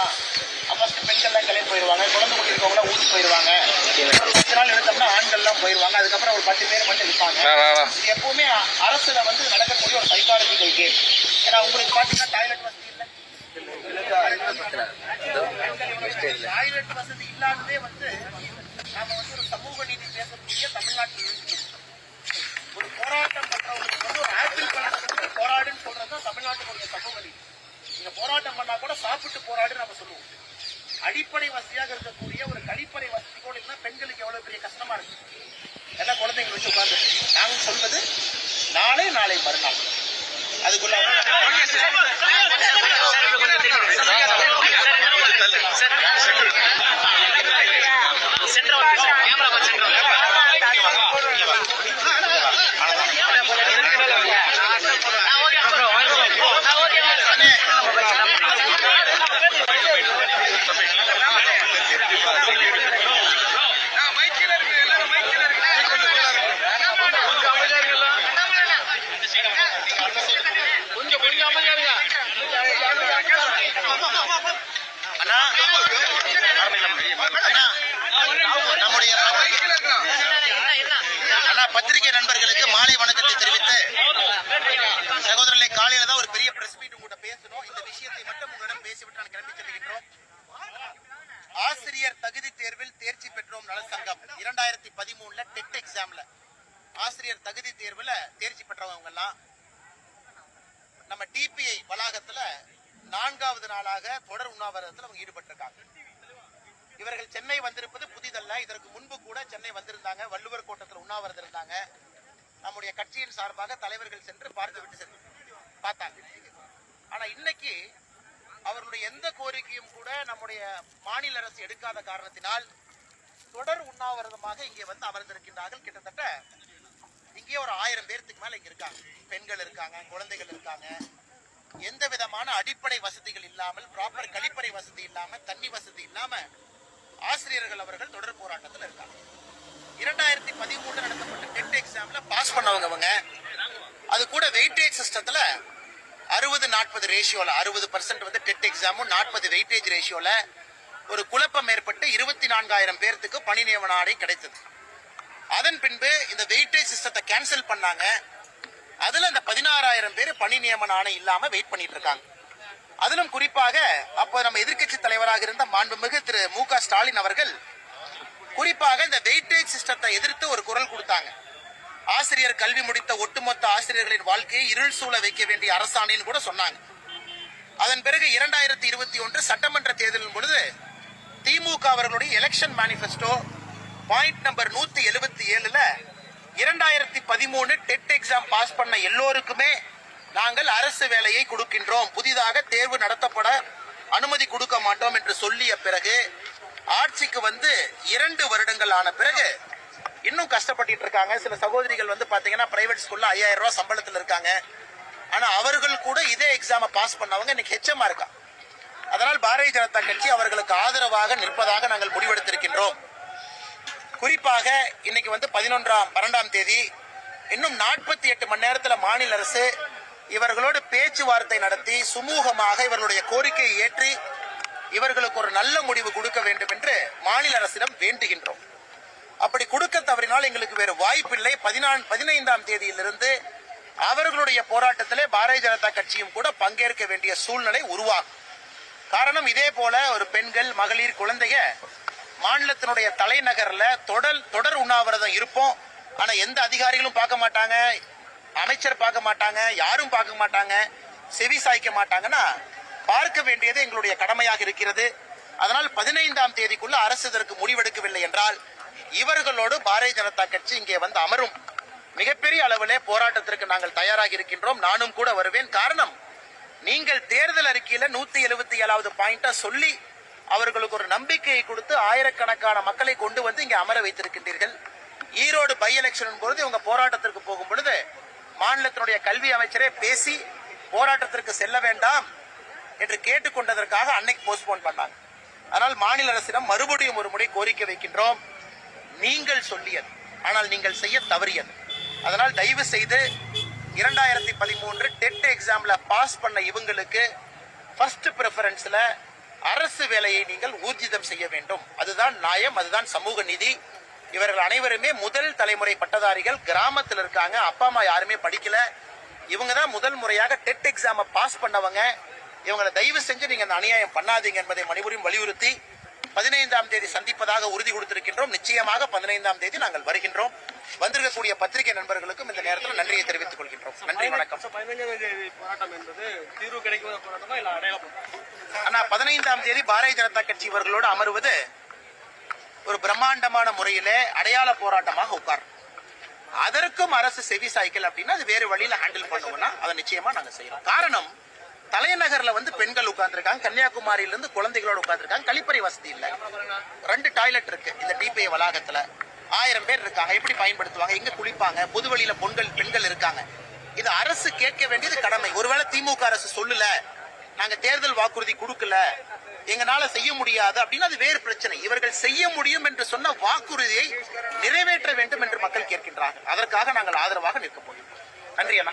தான் ஃபர்ஸ்ட் பெண்கள்லாம் கிளம்பி போயிடுவாங்க குழந்தை குட்டி இருக்கவங்களாம் ஊருக்கு போயிடுவாங்க பத்து நாள் எடுத்தோம்னா ஆண்கள்லாம் போயிடுவாங்க அதுக்கப்புறம் ஒரு பத்து பேர் மட்டும் இருப்பாங்க இது எப்பவுமே அரசுல வந்து நடக்கக்கூடிய ஒரு சைக்காலஜிக்கல் கேம் ஏன்னா உங்களுக்கு பாத்தீங்கன்னா டாய்லெட் வசதி இல்லை. டாய்லெட் வசதி இல்லாததே வந்து நாம வந்து ஒரு சமூக நீதி பேசக்கூடிய தமிழ்நாட்டில் இருக்கிறோம். ஒரு போராட்டம் பண்றவங்களுக்கு வந்து ஒரு ஆப்பிள் பழத்தை கொடுத்து போராடுன்னு சொல்றது தமிழ்நாட்டுடைய சமூக நீதி நீங்க போராட்டம் பண்ணா கூட சாப்பிட்டு போராடுன்னு நம்ம சொல்லுவோம் அடிப்படை வசதியாக இருக்கக்கூடிய ஒரு கழிப்பறை வசதி கூட இல்லைன்னா பெண்களுக்கு எவ்வளவு பெரிய கஷ்டமா இருக்கு ஏன்னா குழந்தைங்க வச்சு உட்கார்ந்து நாங்க சொல்வது நாளை நாளை மறுநாள் அதுக்குள்ள நம்முடைய அண்ணா பத்திரிகை நண்பர்களுக்கு மாலை வணக்கத்தை தெரிவித்து சகோதரர்களை காலையில தான் ஒரு பெரிய பிரஸ் மீட் உங்கள்கிட்ட பேசணும். இந்த விஷயத்தை மட்டும் உங்களிடம் பேசிவிட்டு நான் கிளம்பி செல்கின்றோம். ஆசிரியர் தகுதி தேர்வில் தேர்ச்சி பெற்றோம் நலசங்கம் இரண்டாயிரத்தி பதிமூணுல டெட் எக்ஸாம்ல ஆசிரியர் தகுதி தேர்வுல தேர்ச்சி பெற்றவங்க எல்லாம் நம்ம டிபிஐ வளாகத்துல நான்காவது நாளாக தொடர் உண்ணாவிரதத்தில் அவங்க ஈடுபட்டிருக்காங்க. இவர்கள் சென்னை வந்திருப்பது புதிதல்ல. இதற்கு முன்பு கூட சென்னை வந்திருந்தாங்க. வள்ளுவர் கோட்டத்தில் உண்ணாவிரதம் இருந்தாங்க. நம்முடைய கட்சியின் சார்பாக தலைவர்கள் சென்று பார்த்து விட்டு சென்று பார்த்தாங்க. ஆனா இன்னைக்கு அவர்களுடைய எந்த கோரிக்கையும் கூட நம்முடைய மாநில அரசு எடுக்காத காரணத்தினால் தொடர் உண்ணாவிரதமாக இங்கே வந்து அமர்ந்திருக்கின்றார்கள். கிட்டத்தட்ட இங்கேயே ஒரு ஆயிரம் பேர்த்துக்கு மேல இங்க இருக்காங்க. பெண்கள் இருக்காங்க குழந்தைகள் இருக்காங்க. எந்த விதமான அடிப்படை வசதிகள் இல்லாமல் ப்ராப்பர் கழிப்பறை வசதி இல்லாம தண்ணி வசதி இல்லாம ஆசிரியர்கள் அவர்கள் தொடர் போராட்டத்தில் இருக்காங்க. இரண்டாயிரத்தி பதிமூணு நடத்தப்பட்ட டெட் எக்ஸாம்ல பாஸ் பண்ணவங்க அவங்க அது கூட வெயிட்டேஜ் சிஸ்டத்துல அறுபது நாற்பது ரேஷியோல அறுபது பர்சன்ட் வந்து டெட் எக்ஸாமும் நாற்பது வெயிட்டேஜ் ரேஷியோல ஒரு குழப்பம் ஏற்பட்டு இருபத்தி நான்காயிரம் பேர்த்துக்கு பணி நியமன ஆடை கிடைத்தது. அதன் பின்பு இந்த வெயிட்டேஜ் சிஸ்டத்தை கேன்சல் பண்ணாங்க. அதுல இந்த பதினாறாயிரம் பேர் பணி நியமன ஆணை இல்லாம வெயிட் பண்ணிட்டு இருக்காங்க. அதிலும் குறிப்பாக அப்போ நம்ம எதிர்க்கட்சி தலைவராக இருந்த மாண்புமிகு திரு மு க ஸ்டாலின் அவர்கள் குறிப்பாக இந்த வெயிட்டேஜ் சிஸ்டத்தை எதிர்த்து ஒரு குரல் கொடுத்தாங்க. ஆசிரியர் கல்வி முடித்த ஒட்டுமொத்த ஆசிரியர்களின் வாழ்க்கையை இருள் சூழ வைக்க வேண்டிய அரசாணைன்னு கூட சொன்னாங்க. அதன் பிறகு இரண்டாயிரத்தி இருபத்தி ஒன்று சட்டமன்ற தேர்தலின் பொழுது திமுக அவர்களுடைய எலெக்ஷன் மேனிஃபெஸ்டோ பாயிண்ட் நம்பர் நூத்தி எழுபத்தி ஏழுல இரண்டாயிரத்தி பதிமூணு டெட் எக்ஸாம் பாஸ் பண்ண எல்லோருக்குமே நாங்கள் அரசு வேலையை கொடுக்கின்றோம். புதிதாக தேர்வு நடத்தப்பட அனுமதி கொடுக்க மாட்டோம் என்று சொல்லிய பிறகு ஆட்சிக்கு வந்து இரண்டு வருடங்கள் ஆன பிறகு இன்னும் கஷ்டப்பட்டு இருக்காங்க. சில சகோதரிகள் வந்து பாத்தீங்கன்னா பிரைவேட் ஸ்கூல்ல ஐயாயிரம் ரூபாய் சம்பளத்தில் இருக்காங்க. ஆனா அவர்கள் கூட இதே எக்ஸாமை பாஸ் பண்ணவங்க இன்னைக்கு ஹெச்சமா இருக்கா. அதனால் பாரதிய ஜனதா கட்சி அவர்களுக்கு ஆதரவாக நிற்பதாக நாங்கள் முடிவெடுத்திருக்கின்றோம். குறிப்பாக இன்னைக்கு வந்து பதினொன்றாம் பன்னெண்டாம் தேதி இன்னும் நாற்பத்தி எட்டு மணி நேரத்தில் மாநில அரசு இவர்களோடு பேச்சுவார்த்தை நடத்தி சுமூகமாக இவர்களுடைய கோரிக்கையை ஏற்றி இவர்களுக்கு ஒரு நல்ல முடிவு கொடுக்க வேண்டும் என்று மாநில அரசிடம் வேண்டுகின்றோம். அப்படி கொடுக்க தவறினால் எங்களுக்கு வேறு வாய்ப்பில்லை பதினான் பதினைந்தாம் தேதியிலிருந்து அவர்களுடைய போராட்டத்திலே பாரதிய ஜனதா கட்சியும் கூட பங்கேற்க வேண்டிய சூழ்நிலை உருவாகும். காரணம் இதே போல ஒரு பெண்கள் மகளிர் குழந்தைக மாநிலத்தினுடைய தலைநகர்ல தொடர் தொடர் உண்ணாவிரதம் இருப்போம். ஆனா எந்த அதிகாரிகளும் பார்க்க மாட்டாங்க. அமைச்சர் பார்க்க மாட்டாங்க. யாரும் பார்க்க மாட்டாங்க. செவி சாய்க்க மாட்டாங்கன்னா பார்க்க வேண்டியது எங்களுடைய கடமையாக இருக்கிறது. அதனால் பதினைந்தாம் தேதிக்குள்ள அரசு இதற்கு முடிவெடுக்கவில்லை என்றால் இவர்களோடு பாரதிய ஜனதா கட்சி இங்கே வந்து அமரும். மிகப்பெரிய அளவிலே போராட்டத்திற்கு நாங்கள் தயாராகி இருக்கின்றோம். நானும் கூட வருவேன். காரணம் நீங்கள் தேர்தல் அறிக்கையில நூத்தி எழுபத்தி ஏழாவது பாயிண்டா சொல்லி அவர்களுக்கு ஒரு நம்பிக்கையை கொடுத்து ஆயிரக்கணக்கான மக்களை கொண்டு வந்து இங்கே அமர வைத்திருக்கின்றீர்கள். ஈரோடு பை எலெக்ஷன் பொழுது இவங்க போராட்டத்திற்கு போகும் பொழுது மாநிலத்தினுடைய கல்வி அமைச்சரே பேசி போராட்டத்திற்கு செல்ல வேண்டாம் என்று கேட்டுக்கொண்டதற்காக அன்னைக்கு போஸ்ட்போன் பண்ணாங்க. ஆனால் மாநில அரசிடம் மறுபடியும் ஒரு முறை கோரிக்கை வைக்கின்றோம். நீங்கள் சொல்லியது ஆனால் நீங்கள் செய்ய தவறியது. அதனால் தயவு செய்து இரண்டாயிரத்தி பதிமூன்று டெட் எக்ஸாமில் பாஸ் பண்ண இவங்களுக்கு ஃபர்ஸ்ட் ப்ரிஃபரன்ஸில் அரசு வேலையை நீங்கள் ஊர்ஜிதம் செய்ய வேண்டும். அதுதான் நியாயம் அதுதான் சமூக நீதி. இவர்கள் அனைவருமே முதல் தலைமுறை பட்டதாரிகள். கிராமத்தில் இருக்காங்க அப்பா அம்மா யாருமே படிக்கல. இவங்க தான் முதல் முறையாக டெட் எக்ஸாமை பாஸ் பண்ணவங்க. இவங்களை தயவு செஞ்சு நீங்கள் அந்த அநியாயம் பண்ணாதீங்க என்பதை மணிபுரியும் வலியுறுத்தி பதினைந்தாம் தேதி சந்திப்பதாக உறுதி கொடுத்திருக்கின்றோம். நிச்சயமாக பதினைந்தாம் தேதி நாங்கள் வருகின்றோம். வந்திருக்கக்கூடிய பத்திரிகை நண்பர்களுக்கும் இந்த நேரத்தில் நன்றியை தெரிவித்துக் கொள்கின்றோம். நன்றி வணக்கம். சார், பதினைஞ்சாம் தேதி போராட்டம் என்பது தீர்வு கிடைக்கும் போராட்டமா இல்ல அடையாள போராட்டமா? ஆனா பதினைந்தாம் தேதி பாரதிய ஜனதா கட்சி இவர்களோடு அமர்வது ஒரு பிரம்மாண்டமான முறையிலே அடையாள போராட்டமாக உட்கார். அதற்கும் அரசு செவி சாய்க்கல் அப்படின்னா அது வேறு வழியில ஹேண்டில் பண்ணுவோம்னா அதை நிச்சயமா நாங்க செய்யறோம். காரணம் தலைநகர்ல வந்து பெண்கள் உட்கார்ந்துருக்காங்க கன்னியாகுமரியில இருந்து குழந்தைகளோட உட்கார்ந்துருக்காங்க கழிப்பறை வசதி இல்ல. ரெண்டு டாய்லெட் இருக்கு இந்த டிபிஐ வளாகத்துல. ஆயிரம் பேர் இருக்காங்க. எப்படி பயன்படுத்துவாங்க? எங்க குளிப்பாங்க? பொது வழியில பொண்கள் பெண்கள் இருக்காங்க. இது அரசு கேட்க வேண்டியது கடமை. ஒருவேளை திமுக அரசு சொல்லல நாங்க தேர்தல் வாக்குறுதி கொடுக்கல எங்களால செய்ய முடியாது அப்படின்னு அது வேறு பிரச்சனை. இவர்கள் செய்ய முடியும் என்று சொன்ன வாக்குறுதியை நிறைவேற்ற வேண்டும் என்று மக்கள் கேட்கின்றார்கள். அதற்காக நாங்கள் ஆதரவாக நிற்க போகிறோம். நன்றி அண்ணா.